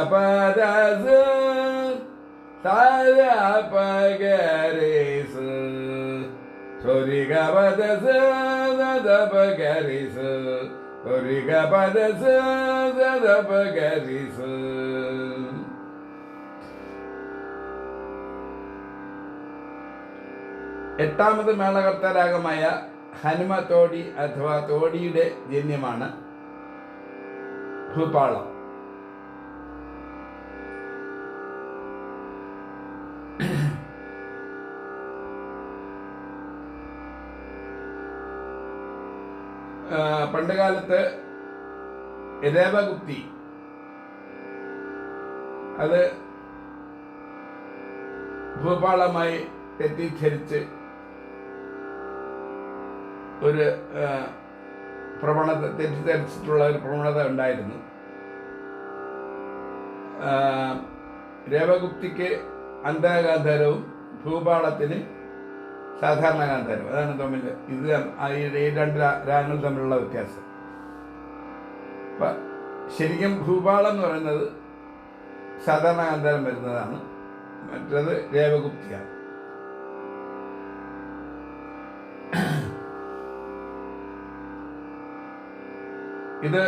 The പഗ രി സ സരിഗ പദ സ ദ പഗ രി സ എട്ടാമത് മേളകർത്തരാഗമായ ഹനുമ തോടി അഥവാ തോടിയുടെ ജന്യമാണ്. ഭൂപാളം ആ, പണ്ടുകാലത്ത് രേവഗുപ്തി. അത് ഭൂപാളമായി തെറ്റിദ്ധരിച്ച് ഒരു പ്രവണത തെറ്റിദ്ധരിച്ചിട്ടുള്ള ഒരു പ്രവണത ഉണ്ടായിരുന്നു. രേവഗുപ്തിക്ക് അന്തരഗാന്ധരവും ഭൂപാളത്തിന് സാധാരണ ഗാന്ധാരം അതാണ് തമ്മിൽ ഇത് ഈ രണ്ട് രാഗങ്ങൾ തമ്മിലുള്ള വ്യത്യാസം. ശരിക്കും ഭൂപാളം എന്ന് പറയുന്നത് സാധാരണ ഗാന്ധാരം വരുന്നതാണ്. മറ്റത് രേവഗുപ്തിയാണ് ഇത്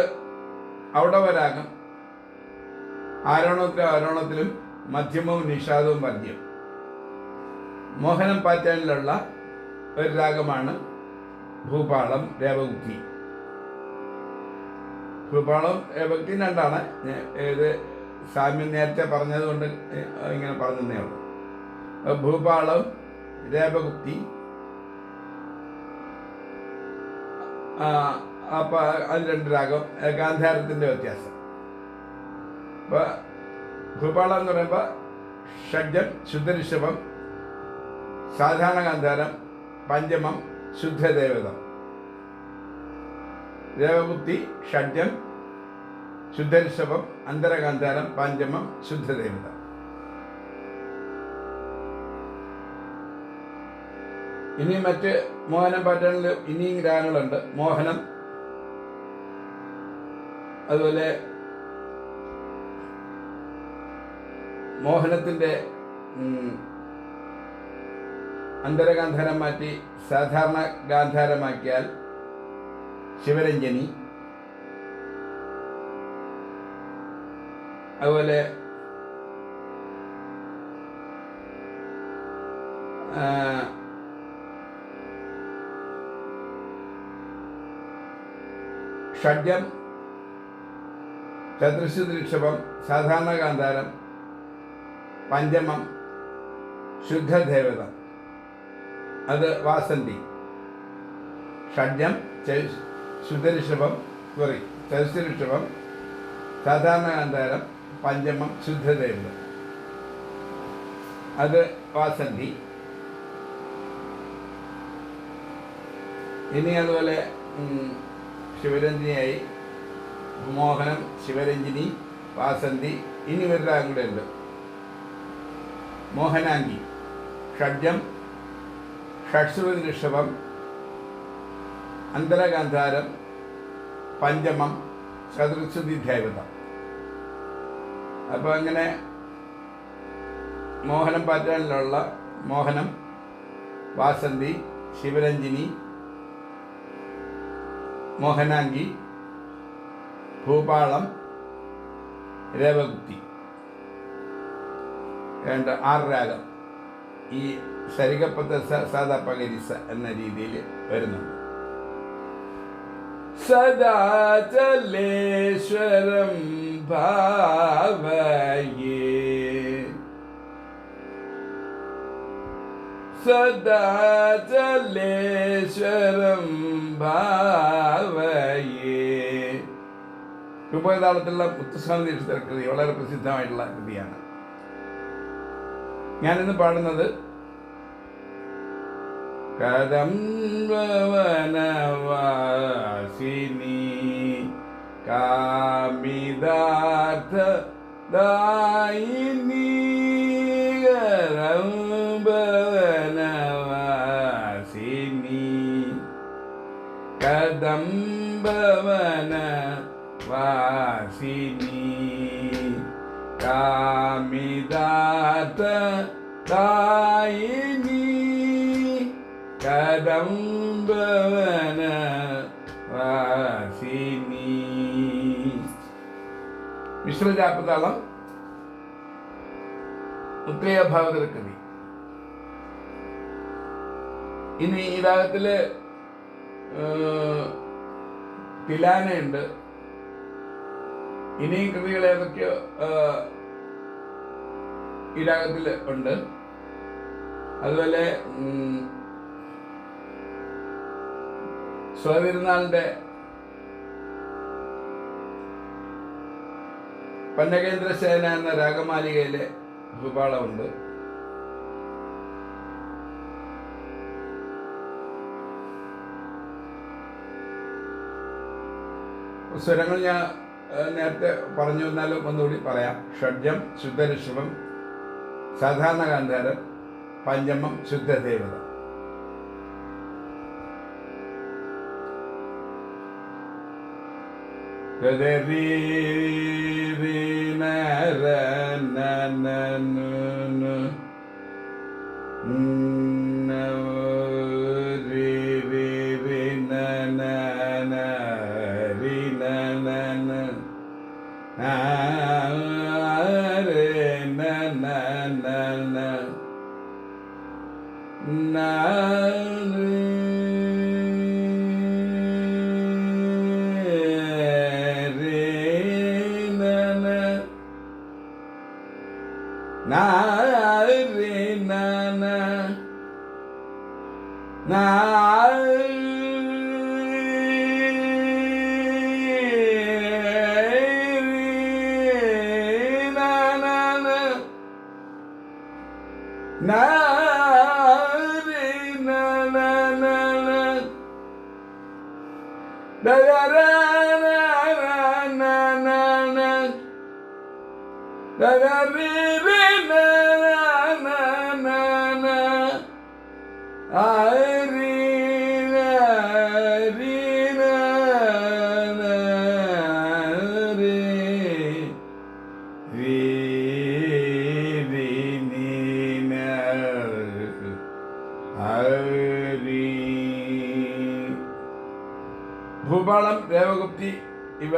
ഔടവരാഗം ആരോണത്തിലും ആരോണത്തിലും മധ്യമവും നിഷാദവും വർജ്യം മോഹനം പാറ്റേണിലുള്ള ഒരു രാഗമാണ് ഭൂപാളം രേവഗുപ്തി ഭൂപാളം രേവഗുപ്തി രണ്ടാണ്. ഏത് സാമ്യം നേരത്തെ പറഞ്ഞതുകൊണ്ട് ഇങ്ങനെ പറഞ്ഞതേ ഉള്ളൂ. ഭൂപാളം രേവഗുപ്തി അപ്പൊ അത് രണ്ട് രാഗം ഏകാന്ധാരത്തിന്റെ വ്യത്യാസം. അപ്പൊ ഭൂപാളം എന്ന് പറയുമ്പോൾ ഷഡ്ജം ശുദ്ധരിഷഭം സാധാരണ ഗാന്ധാരം പഞ്ചമം ശുദ്ധദേവതം. ദേവബുദ്ധി ഷഡ്ജം ശുദ്ധരിഷഭം അന്തരഗാന്ധാരം പഞ്ചമം ശുദ്ധദേവത. ഇനി മറ്റ് മോഹനം പാറ്റേണിൽ ഇനിയും രാഗങ്ങളുണ്ട് മോഹനം അതുപോലെ മോഹനത്തിന്റെ അന്തരഗാന്ധാരം മാറ്റി സാധാരണ ഗാന്ധാരമാക്കിയാൽ ശിവരഞ്ജനി. അതുപോലെ ഷഡ്യം നിക്ഷേപം സാധാരണ ഗാന്ധാരം പഞ്ചമം ശുദ്ധദേവതം. അത് വാസന്തി. ഷഡ്ജം ശുദ്ധരിഷഭം സോറി ചതുശ്ശരിഷഭം സാധാരണ ഗാന്ധാരം പഞ്ചമം ശുദ്ധതയുണ്ട് അത് വാസന്തി. ഇനി അതുപോലെ ശിവരഞ്ജിനിയായി. മോഹനം ശിവരഞ്ജിനി വാസന്തി ഇനി രാഗം കൂടെ ഉണ്ട്. മോഹനാംഗി. ഷഡ്ജം ഷഡ്ശ്രുതി ഋഷഭം അന്തരഗാന്ധാരം പഞ്ചമം ചതുർശ്രുതി ദേവത അപ്പോൾ അങ്ങനെ മോഹനം പാറ്റേണിലുള്ള മോഹനം വാസന്തി ശിവരഞ്ജിനി മോഹനാംഗി ഭൂപാളം രേവകുത്തി ആറ് രാഗം. ഈ സരിഗപ്പത്ത സാദാ പകരിസ എന്ന രീതിയിൽ വരുന്നുണ്ട്. സദാചലേശ്വരം ഭാവയേ. സദാചലേശ്വരം ഭാവയേ. രൂപതാളത്തിലുള്ള മുത്തുസ്വാമി കൃതി വളരെ പ്രസിദ്ധമായിട്ടുള്ള കൃതിയാണ്. ഞാനിന്ന് പാടുന്നത് कदम्बवनवासिनी कामिदार्थ दायिनी कदम्बवनवासिनी कदम्बवनवासिनी कामिदार्थ दा കദംബവന വാസിനി. മിശ്രജാപ്പതാളം ഉത്രയ ഭാഗവതര കവി. ഇനി ഈ രാഗത്തിൽ തിലാനയുണ്ട്. ഇനിയും കൃതികൾ ഏതൊക്കെയോ ഈ രാഗത്തിൽ ഉണ്ട്. അതുപോലെ ഉം, സ്വാതിരുന്നാളിന്റെ പന്നകേന്ദ്ര സേന എന്ന രാഗമാലികയിലെ ഭൂപാളമുണ്ട് സ്വരങ്ങൾ ഞാൻ നേരത്തെ പറഞ്ഞു എന്നാലും ഒന്നുകൂടി പറയാം. ഷഡ്ജം ശുദ്ധരിഷഭം സാധാരണ ഗാന്ധാരം പഞ്ചമം ശുദ്ധദേവത. ಕದರಿ ನರ ನನ್ನನು Ah. ദേവഗുപ്തി ഇവ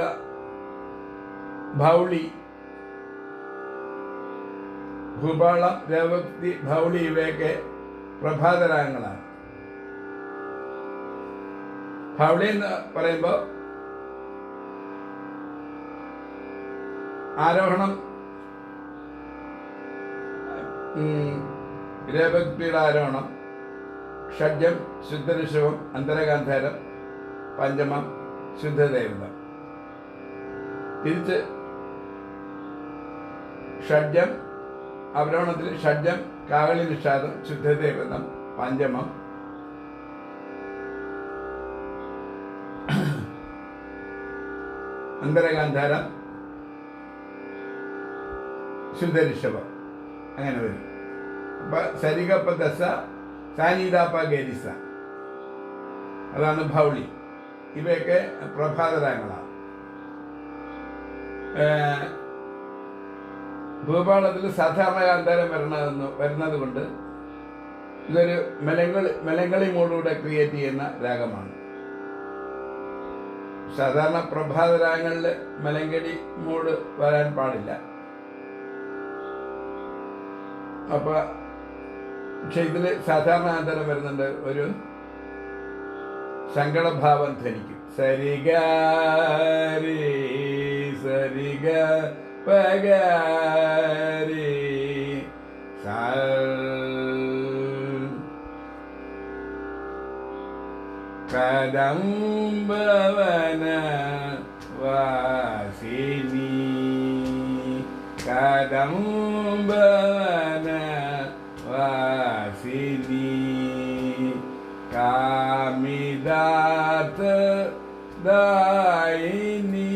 ഭൗളി ഭൂപാളം രേവതി ഭൗളി ഇവയൊക്കെ പ്രഭാതരാഗങ്ങളാണ്. ഭൗളി എന്ന് പറയുമ്പോൾ ആരോഹണം രേവക്തിയുടെ ആരോഹണം ഷഡ്ജം ശുദ്ധരിശവം അന്തരഗാന്ധാരം പഞ്ചമം ശുദ്ധദേവത തിരിച്ച് ഷഡ്ജം അവരോണത്തിൽ ഷഡ്ജം കാവളി നിഷാദം ശുദ്ധദേവതം പഞ്ചമം. അന്തരഗാന്ധാരം ശുദ്ധഋഷഭം അങ്ങനെ വരും. അപ്പൊ സരിഗപ്പ ദശ സാനിതാപ്പ ഗരിസ അതാണ് ഭൗളി. ഇവയൊക്കെ പ്രഭാതരായങ്ങളാണ് ഭൂപാളത്തിൽ സാധാരണ കാന്താരം വരണമെന്ന് വരുന്നത് കൊണ്ട് ഇതൊരു മെലങ്കളി മെലങ്കളി മോഡിലൂടെ ക്രിയേറ്റ് ചെയ്യുന്ന രാഗമാണ്. സാധാരണ പ്രഭാത രാഗങ്ങളിൽ മെലങ്കടി മോഡ് വരാൻ പാടില്ല. അപ്പൊ പക്ഷെ ഇതിൽ സാധാരണ ആന്തരം വരുന്നുണ്ട് ഒരു സങ്കടഭാവം ധനിക്കും. സരിഗ സരിഗ പഗരി സ കദംബവന വാസിനി കദംബവന ذاتدائني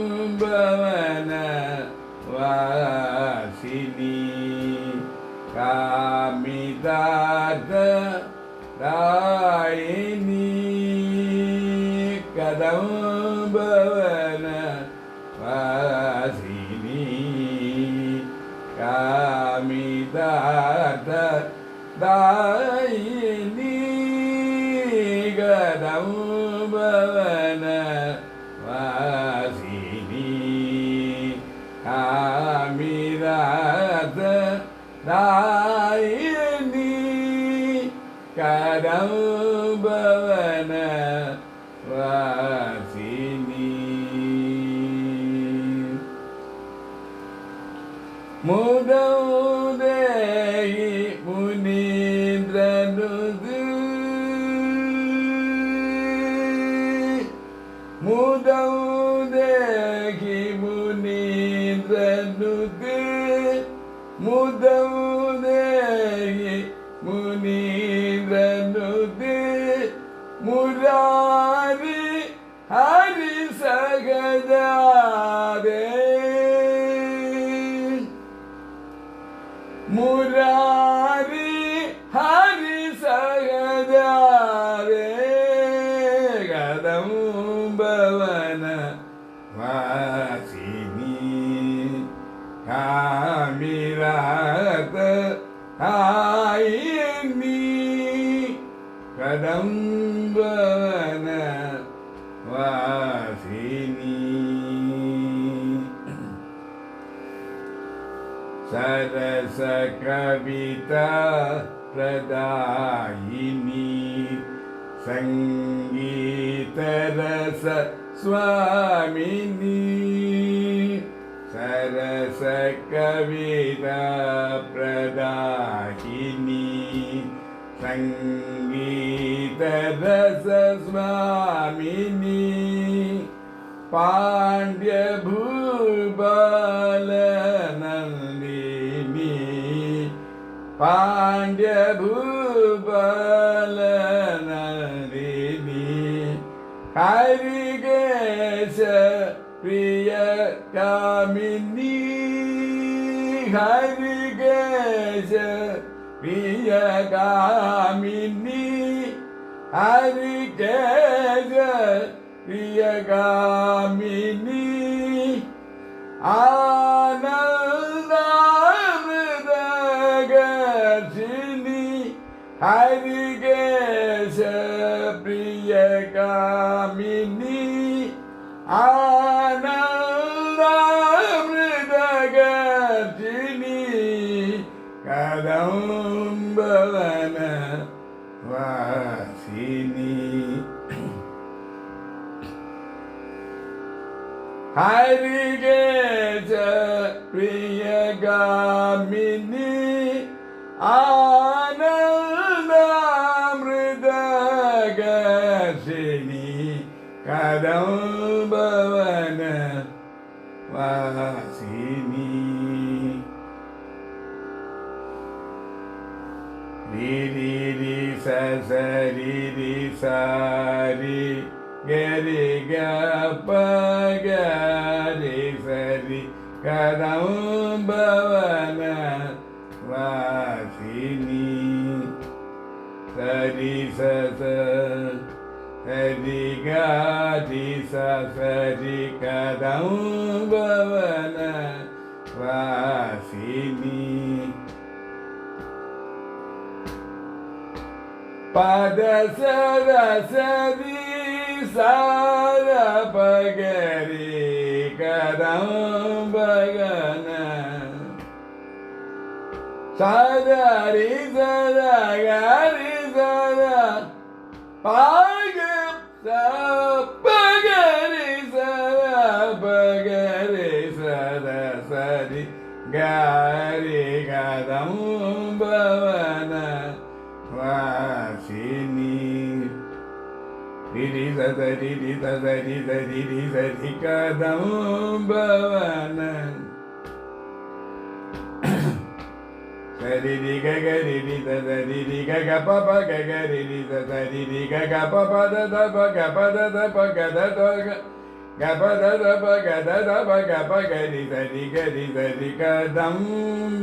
కదంబవన వాసిని కామిదాద రాయిని కదంబవన వాసిని కామిదాద దాయి பவன வாசினி காமிராத தாயினி கரம் ஆமிராத ஆயமி கடம்பன வாசினி சரச கவிதா பிரதாயினி சங்கீதரச சுவாமினி रसकविता सङ्गीतरसस्वामिनी। सङ्गीतदस पाण्ड्यभू कामिनी हरि गज प्रिय कामिनी हरि गज प्रिय कामिनी आनंदी हरि गज प्रिय कामिनी आ Hariye pagare sari kadambavana vasini sari sasa sari gati sari kadambavana vasini pada sada sadi ಸಾರ ಪಗರಿ ಕದಂಬಗನ ಸಾರಿ ಸರ ಗರಿ ಸರ ಪಾಗ ಪಗರಿ ಸರ ಪಗರಿ ಸರ ಸರಿ ಗಾ సరి సరి సరి సరి కదం భవన సరి రి గరి రి సరి రి గ పప గరి రి సరి రి గ పప ద ప గ ప ద ద ప గ ద ద గ గప ద ద ప గ ద ద ప గ ప గరి సరి గరి సరి కదం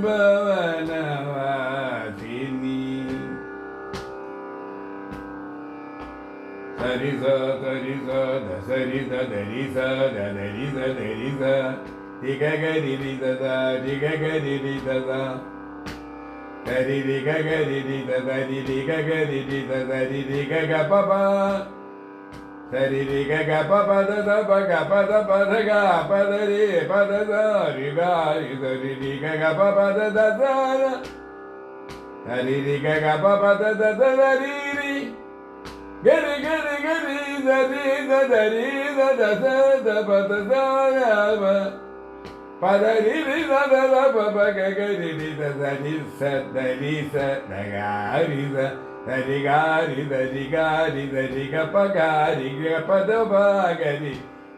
భవన వాసి Sariza, Sariza, da Sariza, Deriza, da Deriza, Deriza, Diga Gadi Dita da, Diga Gadi Dita da. Dadi Diga Gadi Dita, Dadi Diga Gadi Dita, Dadi Diga Gapapa. Dadi Diga Gapapa da da pa ga pa da pa da ga pa da di pa da da di ga di da di Diga Gapapa da da da da. Dadi Diga Gapapa da da da da di giri giri giri da dari da da da ba da da ba. Padari ri da da da ba ba ga ga ri ri da da ri sa da ri sa da ga ri da da ri ga ri da ri ga ri da ri ga pa ga ri ga pa da ba ga ri.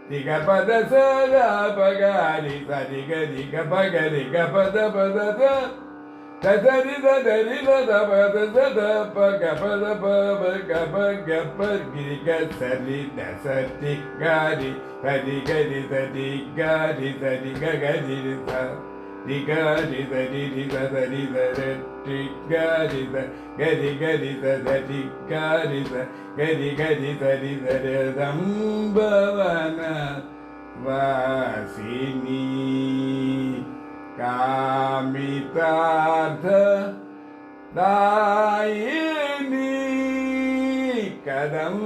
Ri ga pa da sa da pa ga ri sa ri ga ri ga pa ga ri ga pa da ba da da. సలి సటి గారి సరి గరి సటి గారి సరి గరి రిగారి సరి రిగ సరి సరి గారి గరి గరి సరి గారి గరి గరి సరి సరి సంభవన వాసిని kami ini kadam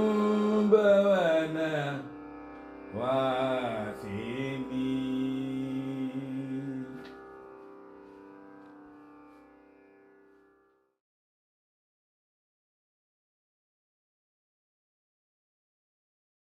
bavana.